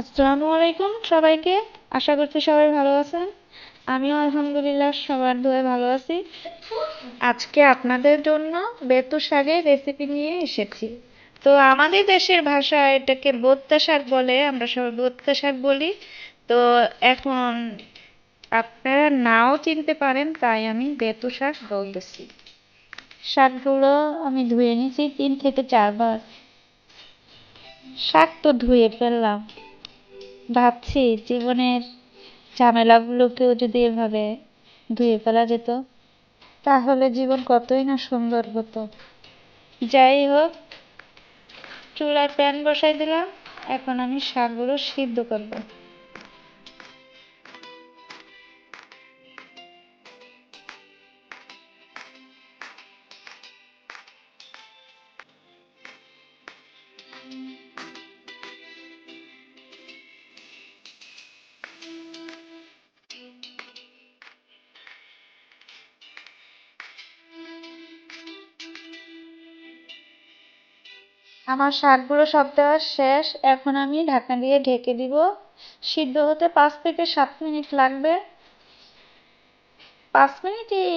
আসসালামু আলাইকুম সবাইকে। আশা করছি সবাই ভালো আছেন। আমিও আলহামদুলিল্লাহ সবার দোয়া ভালো আছি। আজকে আপনাদের জন্য বেতু শাকের রেসিপি নিয়ে এসেছি। তো আমাদের দেশের ভাষায় এটাকে বোত্তা শাক বলে, আমরা সবাই বোত্তা শাক বলি। তো এখন আপনারা নাও চিনতে পারেন, তাই আমি বেতু শাক বলতেছি। শাকগুলো আমি ধুয়ে নিয়েছি, তিন থেকে চারবার। শাক তো ধুয়ে ফেললাম। ভাবছি জীবনের ঝামেলাগুলোকেও যদি এভাবে ধুয়ে ফেলা যেত, তাহলে জীবন কতই না সুন্দর হতো। যাই হোক চুলায় প্যান বসাই দিলাম, এখন আমি শাকগুলো সিদ্ধ করব। আমার শাকগুলো সব দেওয়া শেষ। এখন আমি ঢাকনা দিয়ে ঢেকে দিব। সিদ্ধ হতে পাঁচ থেকে সাত মিনিট লাগবে। পাঁচ মিনিটই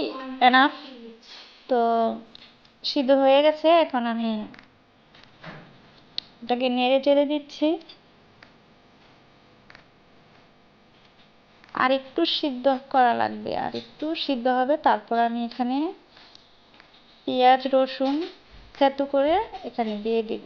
এনাফ তো সিদ্ধ হয়ে গেছে। এখন আমি এটাকে নেড়ে চেড়ে দিচ্ছি। আর একটু সিদ্ধ করা লাগবে। আর একটু সিদ্ধ হবে। তারপর আমি এখানে পেঁয়াজ, রসুন থেতো করে এখানে দিয়ে দিব।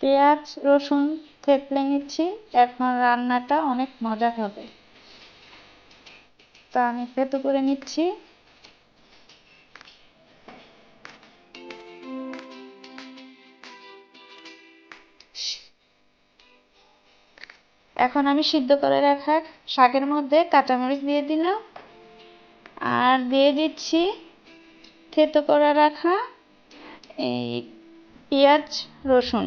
পেঁয়াজ, রসুন থেতলে নিচ্ছি। এখন রান্নাটা অনেক মজা হবে। তা আমি থেতো করে নিচ্ছি। এখন আমি সিদ্ধ করে রাখা শাকের মধ্যে কাঁচামরিচ দিয়ে দিলাম। আর দিয়ে দিচ্ছি থেতো করে রাখা এই পেঁয়াজ রসুন।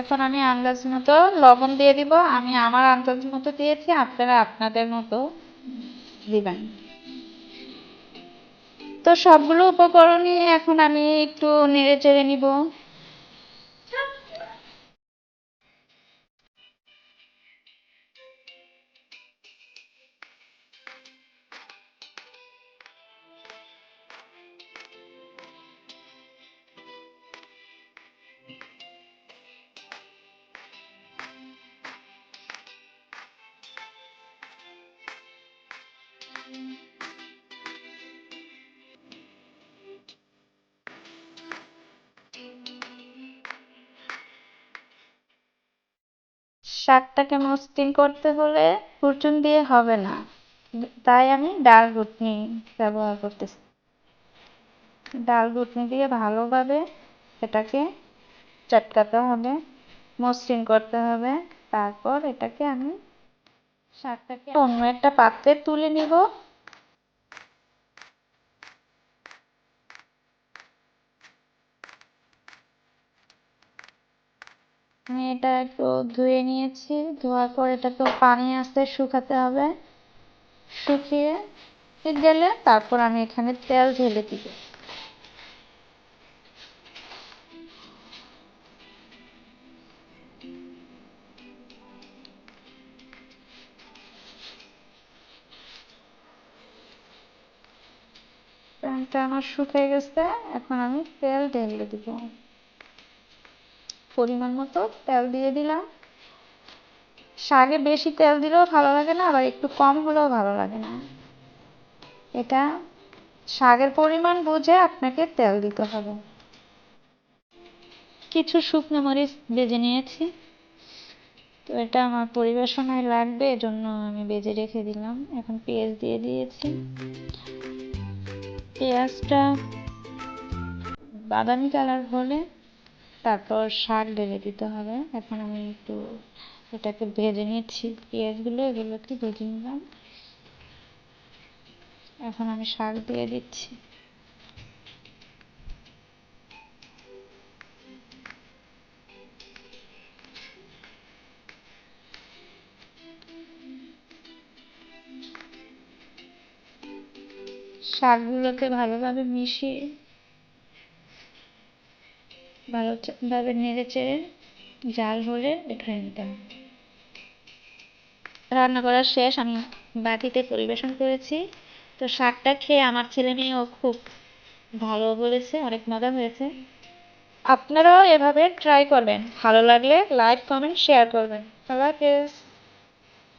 এখন আমি আন্দাজ মতো লবণ দিয়ে দিব। আমি আমার আন্দাজ মতো দিয়েছি, আপনারা আপনাদের মতো দিবেন। তো সবগুলো উপকরণই এখন আমি একটু নেড়ে চেড়ে নিব। শাকটাকে মসৃণ করতে হলে খুরচুন দিয়ে হবে না। তাই আমি ডাল ঘুটনি ব্যবহার করতেছি। ডাল ঘুটনি দিয়ে ভালোভাবে এটাকে চটকাতে হবে, মসৃণ করতে হবে। তারপর এটাকে আমি শাকটাকে অন্য একটা পাত্রে তুলে নিব। আমি এটা একটু ধুয়ে নিয়েছি। ধোয়ার পর এটাকে পানি আসতে শুকাতে হবে। শুকিয়ে গেলে তারপর আমি এখানে তেল ঢেলে দিব। প্যানটা আমার শুকিয়ে গেছে, এখন আমি তেল ঢেলে দিব। পরিমাণ মতো তেল দিয়ে দিলাম। শাকে বেশি তেল দিলেও ভালো লাগে না, আবার একটু কম হলেও ভালো লাগে না। এটা শাকের পরিমাণ বুঝে আপনাকে তেল দিতে হবে। কিছু শুকনো মরিচ বেজে নিয়েছি। তো এটা আমার পরিবেশনায় লাগবে, এজন্য আমি বেজে রেখে দিলাম। এখন পেঁয়াজ দিয়ে দিয়েছি। পেঁয়াজটা বাদামি কালার হলে তারপর শাক ঢেলে দিতে হবে। এখন আমি একটু এটাকে ভেজে নিচ্ছি। পেঁয়াজগুলো, এগুলোকে ভেজে নিলাম। এখন আমি শাক দিয়ে দিচ্ছি। শাকগুলোকে ভালোভাবে মিশিয়ে ভালোভাবে নেড়ে চেড়ে জাল হলে উঠিয়ে নিতে হবে রান্না করা শেষ, আমি বাটিতে পরিবেশন করেছি। তো শাকটা খেয়ে আমার ছেলে মেয়েও খুব ভালো বলেছে, অনেক মজা হয়েছে। আপনারাও এভাবে ট্রাই করবেন। ভালো লাগলে লাইক কমেন্ট শেয়ার করবেন। আল্লাহ হাফেজ।